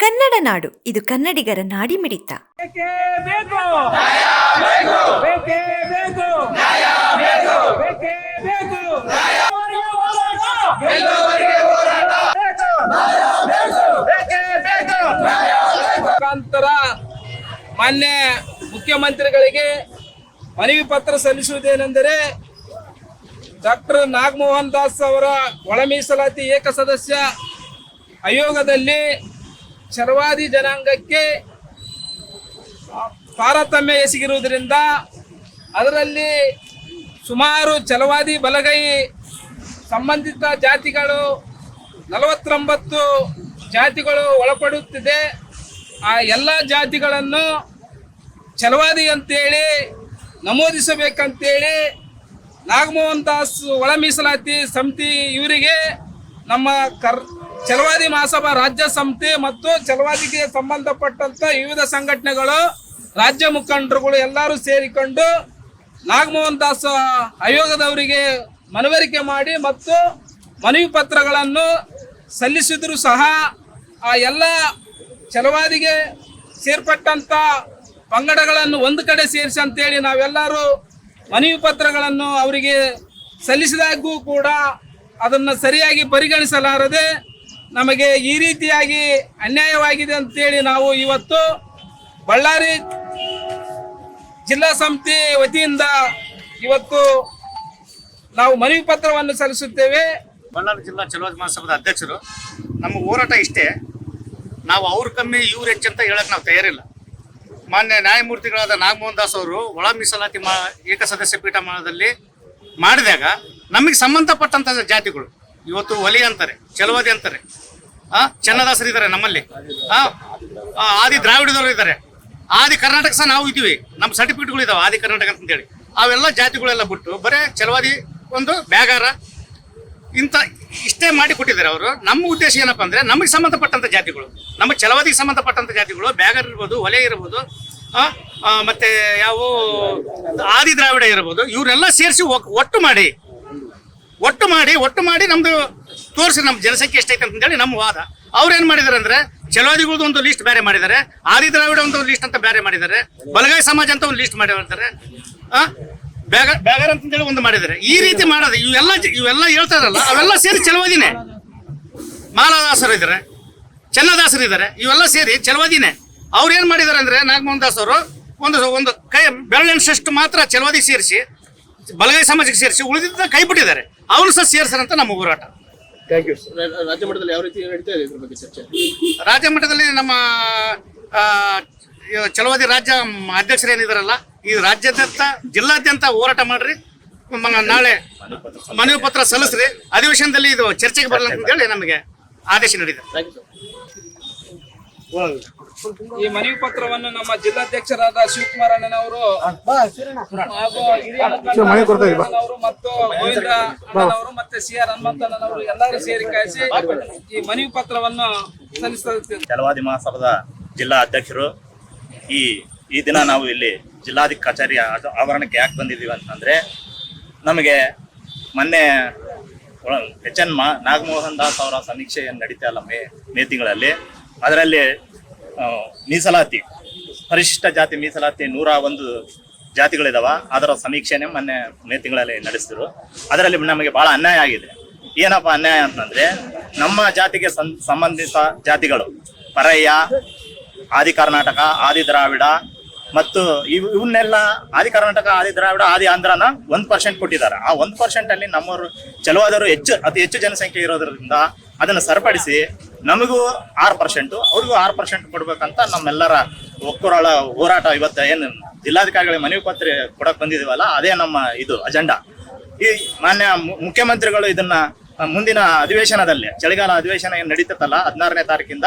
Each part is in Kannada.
ಕನ್ನಡ ನಾಡು, ಇದು ಕನ್ನಡಿಗರ ನಾಡಿ ಮಿಡಿತ. ಮುಖಾಂತರ ಮಾನ್ಯ ಮುಖ್ಯಮಂತ್ರಿಗಳಿಗೆ ಮನವಿ ಪತ್ರ ಸಲ್ಲಿಸುವುದೇನೆಂದರೆ ಡಾಕ್ಟರ್ ನಾಗಮೋಹನ್ ದಾಸ್ ಅವರ ಒಳ ಮೀಸಲಾತಿ ಏಕ ಸದಸ್ಯ ಆಯೋಗದಲ್ಲಿ ಶರ್ವಾದಿ ಜನಾಂಗಕ್ಕೆ ತಾರತಮ್ಯ ಎಸಗಿರುವುದರಿಂದ ಅದರಲ್ಲಿ ಸುಮಾರು ಚಲವಾದಿ ಬಲಗೈ ಸಂಬಂಧಿತ ಜಾತಿಗಳು, ನಲವತ್ತೊಂಬತ್ತು ಜಾತಿಗಳು ಒಳಪಡುತ್ತಿದೆ. ಆ ಎಲ್ಲ ಜಾತಿಗಳನ್ನು ಛಲವಾದಿ ಅಂತೇಳಿ ನಮೂದಿಸಬೇಕಂತೇಳಿ ನಾಗಮೋಹನ್ ದಾಸ್ ಒಳ ಮೀಸಲಾತಿ ಸಮಿತಿ ಇವರಿಗೆ ನಮ್ಮ ಕರ್ ಛಲವಾದಿ ಮಹಾಸಭಾ, ರಾಜ್ಯ ಸಂಸ್ಥೆ ಮತ್ತು ಚಲವಾದಿಗೆ ಸಂಬಂಧಪಟ್ಟಂತ ವಿವಿಧ ಸಂಘಟನೆಗಳು, ರಾಜ್ಯ ಮುಖಂಡರುಗಳು ಎಲ್ಲರೂ ಸೇರಿಕೊಂಡು ನಾಗಮೋಹನ್ ದಾಸ್ ಆಯೋಗದವರಿಗೆ ಮನವರಿಕೆ ಮಾಡಿ ಮತ್ತು ಮನವಿ ಪತ್ರಗಳನ್ನು ಸಲ್ಲಿಸಿದರೂ ಸಹ ಆ ಎಲ್ಲ ಚಲವಾದಿಗೆ ಸೇರ್ಪಟ್ಟಂತ ಪಂಗಡಗಳನ್ನು ಒಂದು ಕಡೆ ಸೇರಿಸಿ ಅಂತೇಳಿ ನಾವೆಲ್ಲರೂ ಮನವಿ ಪತ್ರಗಳನ್ನು ಅವರಿಗೆ ಸಲ್ಲಿಸಿದಾಗೂ ಕೂಡ ಅದನ್ನು ಸರಿಯಾಗಿ ಪರಿಗಣಿಸಲಾರದೆ ನಮಗೆ ಈ ರೀತಿಯಾಗಿ ಅನ್ಯಾಯವಾಗಿದೆ ಅಂತೇಳಿ ನಾವು ಇವತ್ತು ಬಳ್ಳಾರಿ ಜಿಲ್ಲಾ ಸಮಿತಿ ವತಿಯಿಂದ ಇವತ್ತು ನಾವು ಮನವಿ ಪತ್ರವನ್ನು ಸಲ್ಲಿಸುತ್ತೇವೆ. ಬಳ್ಳಾರಿ ಜಿಲ್ಲಾ ಚಲೋ ಮಹಾಸಭಾದ ಅಧ್ಯಕ್ಷರು, ನಮ್ಮ ಹೋರಾಟ ಇಷ್ಟೇ. ನಾವು ಅವ್ರ ಕಮ್ಮಿ, ಇವ್ರು ಅಂತ ಹೇಳಕ್ ನಾವು ತಯಾರಿಲ್ಲ. ಮಾನ್ಯ ನ್ಯಾಯಮೂರ್ತಿಗಳಾದ ನಾಗಮೋಹನ್ ದಾಸ್ ಅವರು ಒಳ ಮೀಸಲಾತಿ ಮಾ ಏಕಸದಸ್ಯ ಪೀಠ ಮಾಡಿದಾಗ ನಮಗೆ ಸಂಬಂಧಪಟ್ಟಂತ ಜಾತಿಗಳು ಇವತ್ತು ಒಲಿ ಅಂತಾರೆ, ಚಲವಾದಿ ಅಂತಾರೆ. ಆ, ಚನ್ನದಾಸರು ಇದ್ದಾರೆ ನಮ್ಮಲ್ಲಿ. ಆ ಆದಿ ದ್ರಾವಿಡದವರು ಇದ್ದಾರೆ ಆದಿ ಕರ್ನಾಟಕ ಸಹ ನಾವು ಇದ್ದೀವಿ. ನಮ್ಮ ಸರ್ಟಿಫಿಕೇಟ್ಗಳು ಇದಾವೆ, ಆದಿ ಕರ್ನಾಟಕ ಅಂತೇಳಿ ಅವೆಲ್ಲ ಜಾತಿಗಳೆಲ್ಲ ಬಿಟ್ಟು ಬರೇ ಚಲವಾದಿ ಒಂದು ಬ್ಯಾಗಾರ ಇಂಥ ಇಷ್ಟೇ ಮಾಡಿ ಕೊಟ್ಟಿದ್ದಾರೆ ಅವರು. ನಮ್ಮ ಉದ್ದೇಶ ಏನಪ್ಪಾ ಅಂದ್ರೆ ನಮಗೆ ಸಂಬಂಧಪಟ್ಟಂಥ ಜಾತಿಗಳು. ನಮ್ಮ ಚಲವಾದಿಗೆ ಸಂಬಂಧಪಟ್ಟಂಥ ಜಾತಿಗಳು. ಬ್ಯಾಗರ್ ಇರ್ಬೋದು, ಒಲೆ ಇರ್ಬೋದು ಮತ್ತೆ ಯಾವ ಆದಿ ದ್ರಾವಿಡ ಇರ್ಬೋದು, ಇವರೆಲ್ಲ ಸೇರಿಸಿ ಒಟ್ಟು ಮಾಡಿ. ಒಟ್ಟು ಮಾಡಿ ಒಟ್ಟು ಮಾಡಿ ನಮ್ದು ತೋರಿಸಿ ನಮ್ಮ ಜನಸಂಖ್ಯೆ ಎಷ್ಟೈತೆ ಅಂತೇಳಿ ನಮ್ಮ ವಾದ. ಅವ್ರು ಏನ್ ಮಾಡಿದಾರೆ ಅಂದ್ರೆ ಚಲವಾದಿಗಳದ್ದು ಒಂದು ಲಿಸ್ಟ್ ಬೇರೆ ಮಾಡಿದ್ದಾರೆ ಆದಿ ದ್ರಾವಿಡ ಒಂದು ಲಿಸ್ಟ್ ಅಂತ ಬೇರೆ ಮಾಡಿದ್ದಾರೆ ಬಲಗೈ ಸಮಾಜ ಅಂತ ಒಂದು ಲಿಸ್ಟ್ ಮಾಡಿರ್ತಾರೆ ಆ? ಬ್ಯಾಗ, ಬ್ಯಾಗರ್ ಅಂತೇಳಿ ಒಂದು ಮಾಡಿದ್ದಾರೆ ಈ ರೀತಿ ಮಾಡೋದು, ಇವೆಲ್ಲ ಇವೆಲ್ಲ ಹೇಳ್ತಾ ಇರಲ್ಲ ಅವೆಲ್ಲ ಸೇರಿ ಚಲವಾದಿನೇ ಮಾಲಾದಾಸರು ಇದ್ದಾರೆ ಚನ್ನದಾಸರು ಇದ್ದಾರೆ ಇವೆಲ್ಲ ಸೇರಿ ಚಲವಾದಿನೇ ಅವ್ರು ಏನು ಮಾಡಿದ್ದಾರೆ ಅಂದ್ರೆ ನಾಗಮೋಹನ್ ದಾಸ್ ಅವರು ಒಂದು ಒಂದು ಕೈ ಬೆರಳೆಣಸಷ್ಟು ಮಾತ್ರ ಚಲವಾದಿ ಸೇರಿಸಿ ಬಲಗೈ ಸಮಾಜಕ್ಕೆ ಸೇರಿಸಿ ಉಳಿದಿದ್ದ ಕೈ ಬಿಟ್ಟಿದ್ದಾರೆ ಅವನು ಸಹ ಸೇರ್ಸರಂತ ನಮ್ಮ ಹೋರಾಟ. ರಾಜ್ಯ ಮಟ್ಟದಲ್ಲಿ ಯಾವ ರೀತಿ ನಡೀತಾ ಇದೆ ಇದ್ರ ಬಗ್ಗೆ ಚರ್ಚೆ? ರಾಜ್ಯ ಮಟ್ಟದಲ್ಲಿ ನಮ್ಮ ಚಲವಾದಿ ರಾಜ್ಯ ಅಧ್ಯಕ್ಷರೇನಿದಾರಲ್ಲ ಅಧ್ಯಕ್ಷರು ಏನಿದಾರಲ್ಲ ಈ ರಾಜ್ಯಾದ್ಯಂತ ಜಿಲ್ಲಾದ್ಯಂತ ಹೋರಾಟ ಮಾಡ್ರಿ. ಮ- ನಾಳೆ ಮನವಿ ಪತ್ರ ಸಲ್ಲಿಸ್ರಿ. ಅಧಿವೇಶನದಲ್ಲಿ ಇದು ಚರ್ಚೆಗೆ ಬರಲ್ಲ ಅಂತ ಹೇಳಿ ನಮಗೆ ಆದೇಶ ನೀಡಿದೆ ಥ್ಯಾಂಕ್ ಯು ಈ ಮನವಿ ಪತ್ರವನ್ನು ನಮ್ಮ ಜಿಲ್ಲಾಧ್ಯಕ್ಷರಾದ ಶಿವಕುಮಾರ್ ಅಣ್ಣನವರು ಹಾಗೂ ಹಿರಿಯ ಗೋವಿಂದ ಅವರು ಮತ್ತೆ ಸಿ ಆರ್ ಹನುಮಂತನವರು ಎಲ್ಲರೂ ಸೇರಿ ಈ ಮನವಿ ಪತ್ರವನ್ನು ಸಲ್ಲಿಸುತ್ತೇವೆ ಛಲವಾದಿ ಮಹಾಸಭಾದ ಜಿಲ್ಲಾ ಅಧ್ಯಕ್ಷರು, ಈ ಈ ದಿನ ನಾವು ಇಲ್ಲಿ ಜಿಲ್ಲಾಧಿಕ ಕಚೇರಿಯ ಆವರಣಕ್ಕೆ ಯಾಕೆ ಬಂದಿದ್ದೀವಿ ಅಂತಂದ್ರೆ, ನಮಗೆ ಮೊನ್ನೆ ಎಚ್ ಎನ್ ಮಾ ನಾಗಮೋಹನ್ ದಾಸ್ ಅವರ ಸಮೀಕ್ಷೆ ಏನ್ ನಡೀತಾ ಇಲ್ಲ ಮೇ ಮೇ ತಿಂಗಳಲ್ಲಿ. ಅದರಲ್ಲಿ ಮೀಸಲಾತಿ, ಪರಿಶಿಷ್ಟ ಜಾತಿ ಮೀಸಲಾತಿ ನೂರ ಒಂದು ಜಾತಿಗಳಿದಾವ, ಅದರ ಸಮೀಕ್ಷೆನೆ ಮೊನ್ನೆ ಮೇ ತಿಂಗಳಲ್ಲಿ ನಡೆಸಿದ್ರು. ಅದರಲ್ಲಿ ನಮಗೆ ಬಹಳ ಅನ್ಯಾಯ ಆಗಿದೆ. ಏನಪ್ಪ ಅನ್ಯಾಯ ಅಂತಂದ್ರೆ, ನಮ್ಮ ಜಾತಿಗೆ ಸಂಬಂಧಿತ ಜಾತಿಗಳು, ಪರಯ್ಯ, ಆದಿ ಕರ್ನಾಟಕ, ಆದಿ ದ್ರಾವಿಡ, ಮತ್ತು ಇವ್, ಇವನ್ನೆಲ್ಲ ಆದಿ ಕರ್ನಾಟಕ, ಆದಿ ದ್ರಾವಿಡ, ಆದಿ ಆಂಧ್ರನ ಒಂದ್ ಪರ್ಸೆಂಟ್ ಕೊಟ್ಟಿದ್ದಾರೆ. ಆ ಒಂದ್ ಪರ್ಸೆಂಟ್ ಅಲ್ಲಿ ನಮ್ಮವರು ಚಲುವಾದವರು ಹೆಚ್ಚು, ಅತಿ ಹೆಚ್ಚು ಜನಸಂಖ್ಯೆ ಇರೋದ್ರಿಂದ ಅದನ್ನು ಸರಿಪಡಿಸಿ ನಮಗೂ ಆರು ಪರ್ಸೆಂಟು ಅವ್ರಿಗೂ ಆರು ಪರ್ಸೆಂಟ್ ಕೊಡ್ಬೇಕಂತ ನಮ್ಮೆಲ್ಲರ ಒಕ್ಕೂರಳ ಹೋರಾಟ ಇವತ್ತು ಏನು ಜಿಲ್ಲಾಧಿಕಾರಿಗಳಿಗೆ ಮನವಿ ಪತ್ರ ಕೊಡಕ್ ಬಂದಿದೀವಲ್ಲ ಅದೇ ನಮ್ಮ ಇದು ಅಜೆಂಡಾ ಈ ಮಾನ್ಯ ಮು- ಮುಖ್ಯಮಂತ್ರಿಗಳು ಇದನ್ನ ಮುಂದಿನ ಅಧಿವೇಶನದಲ್ಲಿ ಚಳಿಗಾಲ ಅಧಿವೇಶನ ಏನು ನಡೀತಲ್ಲ ಹದಿನಾರನೇ ತಾರೀಕಿಂದ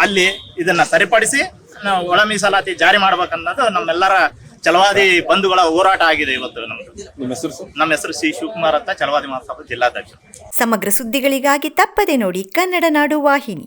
ಅಲ್ಲಿ ಇದನ್ನ ಸರಿಪಡಿಸಿ ನಾವು ಒಳ ಮೀಸಲಾತಿ ಜಾರಿ ಮಾಡ್ಬೇಕನ್ನೋದು ನಮ್ಮೆಲ್ಲರ ಚಲವಾದಿ ಬಂಧುಗಳ ಹೋರಾಟ ಆಗಿದೆ ಇವತ್ತು ನಮ್ದು. ಹೆಸರು ನಮ್ಮ ಹೆಸರು ಶ್ರೀ ಶಿವಕುಮಾರ್ ಅಂತ ಚಲವಾದಿ ಮಹಾಸಭಾ ಜಿಲ್ಲಾಧ್ಯಕ್ಷ ಸಮಗ್ರ ಸುದ್ದಿಗಳಿಗಾಗಿ ತಪ್ಪದೆ ನೋಡಿ ಕನ್ನಡ ನಾಡು ವಾಹಿನಿ.